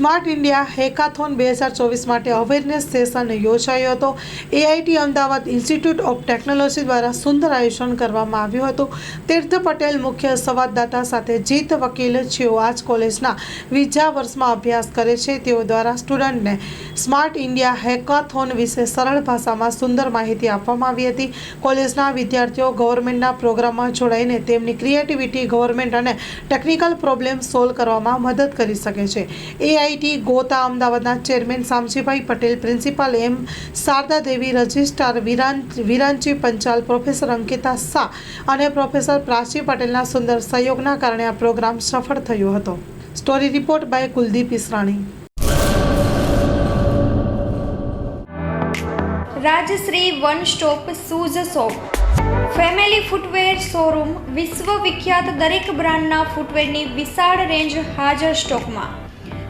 Smart India hackathon બે હજાર ચોવીસ માટે અવેરનેસ સેશન યોજાયો હતો. AIT Ahmedabad institute of technology દ્વારા સુંદર આયોજન કરવામાં આવ્યું હતું. તીર્થ પટેલ મુખ્ય સંવાદદાતા સાથે જીત વકીલ જેઓ આજ કોલેજના બીજા વર્ષમાં અભ્યાસ કરે છે, તેઓ દ્વારા સ્ટુડન્ટને સ્માર્ટ ઇન્ડિયા હેકાથોન વિશે સરળ ભાષામાં સુંદર માહિતી આપવામાં આવી હતી. કોલેજના વિદ્યાર્થીઓ ગવર્મેન્ટના પ્રોગ્રામમાં જોડાઈને તેમની ક્રિએટિવિટી, ગવર્મેન્ટ અને ટેકનિકલ પ્રોબ્લેમ સોલ્વ કરવામાં મદદ કરી શકે છે. એઆઈટી ગોતા અમદાવાદના chairman Shamjibhai Patel, principal M Sharda Devi registrar Viran Viranchi Panchal, professor Ankita Shah અને પ્રોફેસર પ્રાચી પટેલના સુંદર સહયોગના કારણે આ પ્રોગ્રામ સફળ થયો હતો. Story report by Kuldeep Israni Rajshree one stop shoes shop. Family footwear showroom વિશ્વ વિખ્યાત દરેક બ્રાન્ડના ફૂટવેરની વિશાળ રેન્જ હાજર સ્ટોકમાં.